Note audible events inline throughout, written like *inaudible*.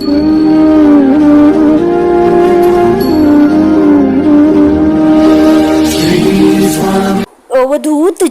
Mm-hmm.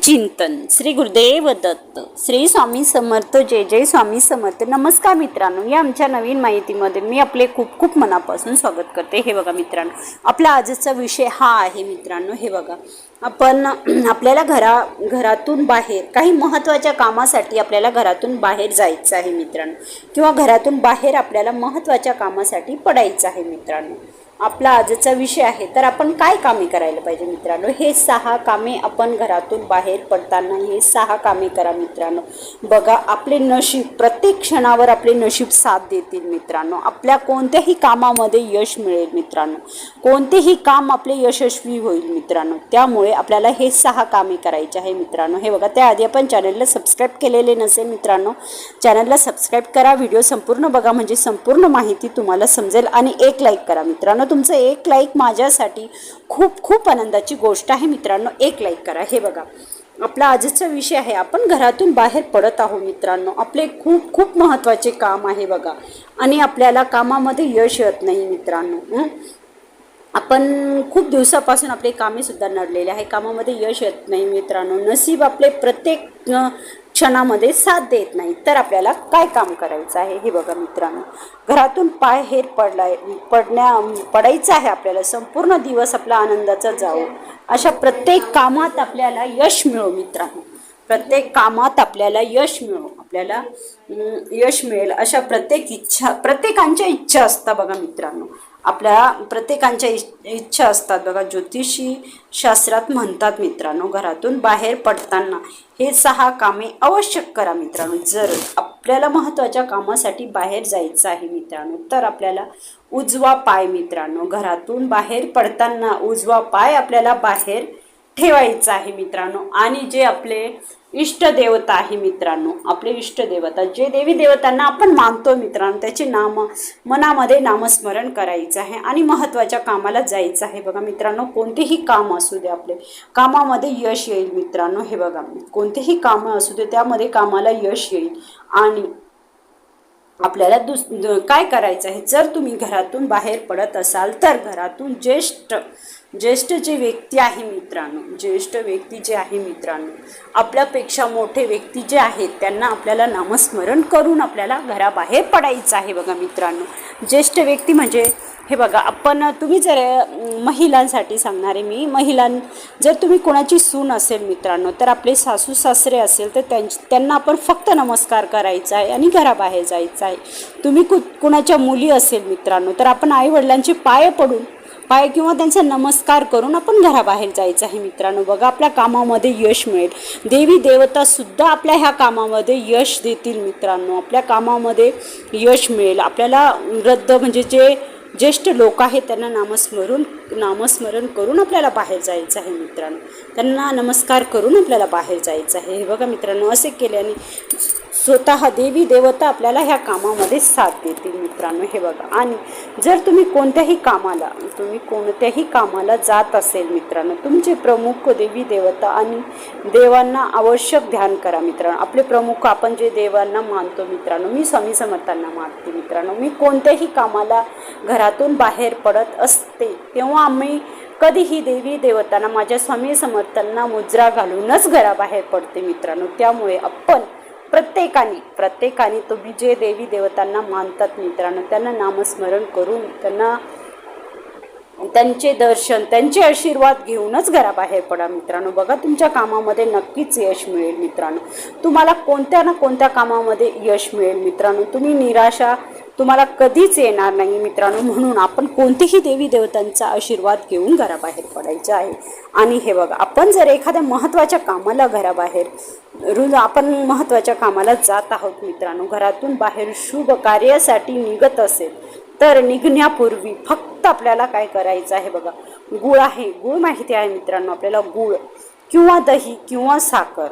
चिंतन. श्री गुरुदेव दत्त. श्री स्वामी समर्थ जय जय स्वामी समर्थ. नमस्कार मित्रांनो या आमच्या नवीन माहितीमध्ये मी आपले खूप खूप मनापासून स्वागत करते. हे बघा मित्रांनो आपला आजचा विषय हा आहे मित्रांनो हे बघा. आपण *clears throat* आपल्याला घरा घरातून बाहेर काही महत्त्वाच्या कामासाठी आपल्याला घरातून बाहेर जायचं आहे मित्रांनो. किंवा घरातून बाहेर आपल्याला महत्त्वाच्या कामासाठी पडायचं आहे मित्रांनो. आपला आजचा विषय आहे. तर आपण काय कामे करायला पाहिजे मित्रांनो? हे सहा कामे आपण घरातून बाहेर पडताना हे सहा कामे करा मित्रांनो. बघा आपले नशीब प्रत्येक क्षणावर आपले नशीब साथ देतील मित्रांनो. आपल्या कोणत्याही कामामध्ये यश मिळेल मित्रांनो. कोणतेही काम आपले यशस्वी होईल मित्रांनो. त्यामुळे आपल्याला हे सहा कामे करायचे आहे मित्रांनो. हे बघा त्याआधी आपण चॅनलला सबस्क्राईब केलेले नसेल मित्रांनो चॅनलला सबस्क्राईब करा. व्हिडिओ संपूर्ण बघा म्हणजे संपूर्ण माहिती तुम्हाला समजेल. आणि एक लाईक करा मित्रांनो. तुमचं एक लाईक माझ्यासाठी खूप खूप आनंदाची गोष्ट आहे मित्रांनो. एक लाईक करा. हे बघा आपला आजचा विषय आहे आपण घरातून बाहेर पडत आहोत मित्रांनो. आपले खूप खूप महत्त्वाचे काम आहे बघा. आणि आपल्याला कामामध्ये यश येत नाही मित्रांनो. आपण खूप दिवसापासून आपले कामेसुद्धा नडलेले आहे. कामामध्ये यश येत नाही मित्रांनो. नसीब आपले प्रत्येक क्षणामध्ये साथ देत नाही. तर आपल्याला काय काम करायचं आहे हे बघा मित्रांनो. घरातून बाहेर पडलाय पडण्या पडायचं आहे आपल्याला. संपूर्ण दिवस आपला आनंदाचा जावो. अशा प्रत्येक कामात आपल्याला यश मिळो मित्रांनो. प्रत्येक कामात आपल्याला यश मिळो. आपल्याला यश मिळेल. अशा प्रत्येक इच्छा प्रत्येकांच्या इच्छा असतात बघा मित्रांनो. आपल्या प्रत्येकांच्या इच्छा असतात. बघा ज्योतिषी शास्त्रात म्हणतात मित्रांनो घरातून बाहेर पडताना. हे सहा कामे आवश्यक करा मित्रांनो. जर आपल्याला महत्त्वाच्या कामासाठी बाहेर जायचं आहे मित्रांनो तर आपल्याला उजवा पाय मित्रांनो घरातून बाहेर पडताना उजवा पाय आपल्याला बाहेर ठेवायचं आहे मित्रांनो. आणि जे आपले इष्टदेवता आहे मित्रांनो आपले इष्टदेवता जे देवी देवतांना आपण मानतो मित्रांनो त्याचे नाम मनामध्ये नामस्मरण करायचं आहे आणि महत्त्वाच्या कामाला जायचं आहे. बघा मित्रांनो कोणतेही काम असू दे आपले कामामध्ये यश येईल मित्रांनो. हे बघा कोणतेही कामं असू दे त्यामध्ये कामाला यश येईल. आणि आपल्याला दुस काय करायचं आहे? जर तुम्ही घरातून बाहेर पडत असाल तर घरातून ज्येष्ठ ज्येष्ठ जे व्यक्ती आहे मित्रांनो ज्येष्ठ व्यक्ती जे आहे मित्रांनो आपल्यापेक्षा मोठे व्यक्ती जे आहेत त्यांना आपल्याला नामस्मरण करून आपल्याला घराबाहेर पडायचं आहे बघा मित्रांनो. ज्येष्ठ व्यक्ती म्हणजे हे बघा आपण तुम्ही जर महिलांसाठी सांगणारे मी महिलां जर तुम्ही कोणाची सून असेल मित्रांनो तर आपले सासू सासरे असेल तर त्यां त्यांना आपण फक्त नमस्कार करायचा आहे आणि घराबाहेर जायचं आहे. तुम्ही कु कुणाच्या मुली असेल मित्रांनो तर आपण आईवडिलांचे पाय पडून पाय किंवा त्यांचा नमस्कार करून आपण घराबाहेर जायचं आहे मित्रांनो. बघा आपल्या कामामध्ये यश मिळेल. देवी देवता सुद्धा आपल्या ह्या कामामध्ये यश देतील मित्रांनो. आपल्या कामामध्ये यश मिळेल. आपल्याला रद्द म्हणजे जे ज्येष्ठ लोक आहेत त्यांना नामस्मरून नामस्मरण करून आपल्याला बाहेर जायचं आहे मित्रांनो. त्यांना नमस्कार करून आपल्याला बाहेर जायचं आहे. हे बघा मित्रांनो असे केल्याने स्वतः देवी देवता आपल्याला ह्या कामामध्ये साथ देतील मित्रांनो. हे बघा. आणि जर तुम्ही कोणत्याही कामाला तुम्ही कोणत्याही कामाला जात असेल मित्रांनो तुमचे प्रमुख देवी देवता आणि देवांना आवश्यक ध्यान करा मित्रांनो. आपले प्रमुख आपण जे देवांना मानतो मित्रांनो मी स्वामी समर्थांना मानते मित्रांनो. मी कोणत्याही कामाला घरातून बाहेर पडत असते तेव्हा आम्ही कधीही देवी देवतांना माझ्या स्वामी समर्थांना मुजरा घालूनच घराबाहेर पडते मित्रांनो. त्यामुळे आपण प्रत्येकाने प्रत्येकाने तुम्ही जे देवी देवतांना मानतात मित्रांनो त्यांना नामस्मरण करून त्यांना त्यांचे दर्शन त्यांचे आशीर्वाद घेऊनच घराबाहेर पडा मित्रांनो. बघा तुमच्या कामामध्ये नक्कीच यश मिळेल मित्रांनो. तुम्हाला कोणत्या ना कोणत्या कामामध्ये यश मिळेल मित्रांनो. तुम्ही निराशा तुम्हाला कधीच येणार नाही मित्रांनो. म्हणून आपण कोणतीही देवी देवतांचा आशीर्वाद घेऊन घराबाहेर पडायचं आहे. आणि हे बघा आपण जर एखाद्या महत्त्वाच्या कामाला घराबाहेर रोज आपण महत्त्वाच्या कामाला जात आहोत मित्रांनो घरातून बाहेर शुभ कार्यासाठी निघत असेल तर निघण्यापूर्वी फक्त आपल्याला काय करायचं आहे बघा गुळ आहे. गुळ माहिती आहे मित्रांनो आपल्याला गुळ किंवा दही किंवा साखर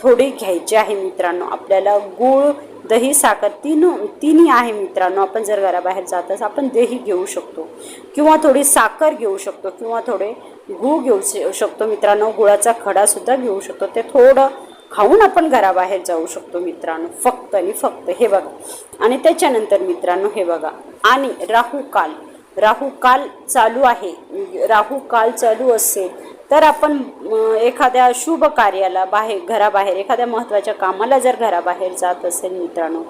थोडी घ्यायची आहे मित्रांनो. आपल्याला गुळ दही साखर तीन तिन्ही आहे मित्रांनो. आपण जर घराबाहेर जात असं आपण दही घेऊ शकतो. किंवा थोडी साखर घेऊ शकतो किंवा थोडे गूळ घेऊ शकतो मित्रांनो. गुळाचा खडासुद्धा घेऊ शकतो. ते थोडं खाऊन आपण घराबाहेर जाऊ शकतो मित्रांनो. फक्त आणि फक्त. हे बघा. आणि त्याच्यानंतर मित्रांनो हे बघा. आणि राहू काल. राहू काल चालू आहे. राहू काल चालू असेल तर आपण एखाद्या शुभ कार्याला बाहेर घराबाहेर एखाद्या महत्त्वाच्या कामाला जर घराबाहेर जात असेल मित्रांनो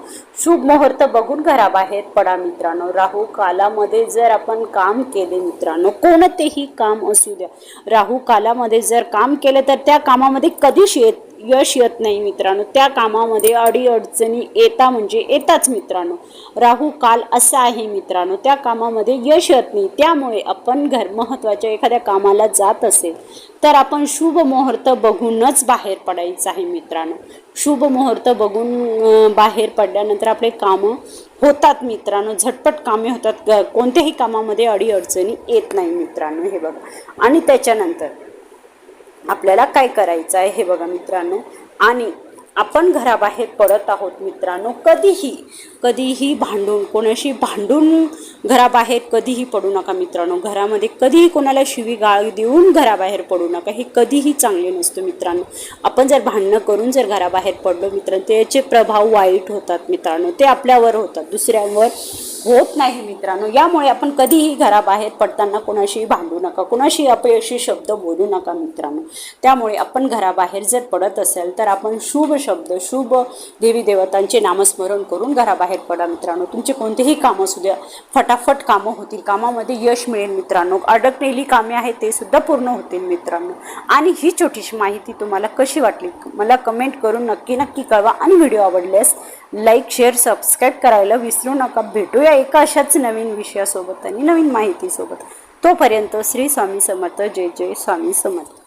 शुभ मुहूर्त बघून घराबाहेर पडा मित्रांनो. राहू कालामध्ये जर आपण काम केले मित्रांनो कोणतेही काम असू द्या राहू कालामध्ये जर काम केलं तर त्या कामामध्ये कधीच येत यश येत नाही मित्रांनो. त्या कामामध्ये अडीअडचणी येता म्हणजे येताच मित्रांनो. राहू काल असा आहे मित्रांनो. त्या कामामध्ये यश येत नाही. त्यामुळे आपण घर महत्त्वाच्या एखाद्या कामाला जात असेल तर आपण शुभ मुहूर्त बघूनच बाहेर पडायचं आहे मित्रांनो. शुभ मुहूर्त बघून बाहेर पडल्यानंतर आपले कामं होतात मित्रांनो. झटपट कामे होतात. ग- कोणत्याही कामामध्ये अडीअडचणी येत नाही मित्रांनो हे बघा. आणि त्याच्यानंतर आपल्याला काय करायचं आहे हे बघा मित्रांनो. आणि आपण घराबाहेर पडत आहोत मित्रांनो कधीही कधीही भांडून कोणाशी भांडून घराबाहेर कधीही पडू नका मित्रांनो. घरामध्ये कधीही कोणाला शिवी गाळ देऊन घराबाहेर पडू नका. हे कधीही चांगले नसतं मित्रांनो. आपण जर भांडणं करून जर घराबाहेर पडलो मित्रांनो त्याचे प्रभाव वाईट होतात मित्रांनो. ते आपल्यावर होतात दुसऱ्यांवर होत नाही मित्रांनो. यामुळे आपण कधीही घराबाहेर पडताना कोणाशी भांडू नका कोणाशी अपयशी शब्द बोलू नका मित्रांनो. त्यामुळे आपण घराबाहेर जर पडत असेल तर आपण शुभ शब्द शुभ देवी देवतांचे नामस्मरण करून घराबाहेर पडा मित्रांनो. तुमचे कोणतेही कामं असू द्या फटाफट कामं होतील. कामामध्ये यश मिळेल मित्रांनो. अडकलेली कामे आहेत ते सुद्धा पूर्ण होतील मित्रांनो. आणि ही छोटीशी माहिती तुम्हाला कशी वाटली? मला कमेंट करून नक्की नक्की कळवा. आणि व्हिडिओ आवडल्यास लाईक शेअर सबस्क्राईब करायला विसरू नका. भेटूया एका अशाच नवीन विषयासोबत आणि नवीन माहितीसोबत. तोपर्यंत श्री स्वामी समर्थ. जय जय स्वामी समर्थ.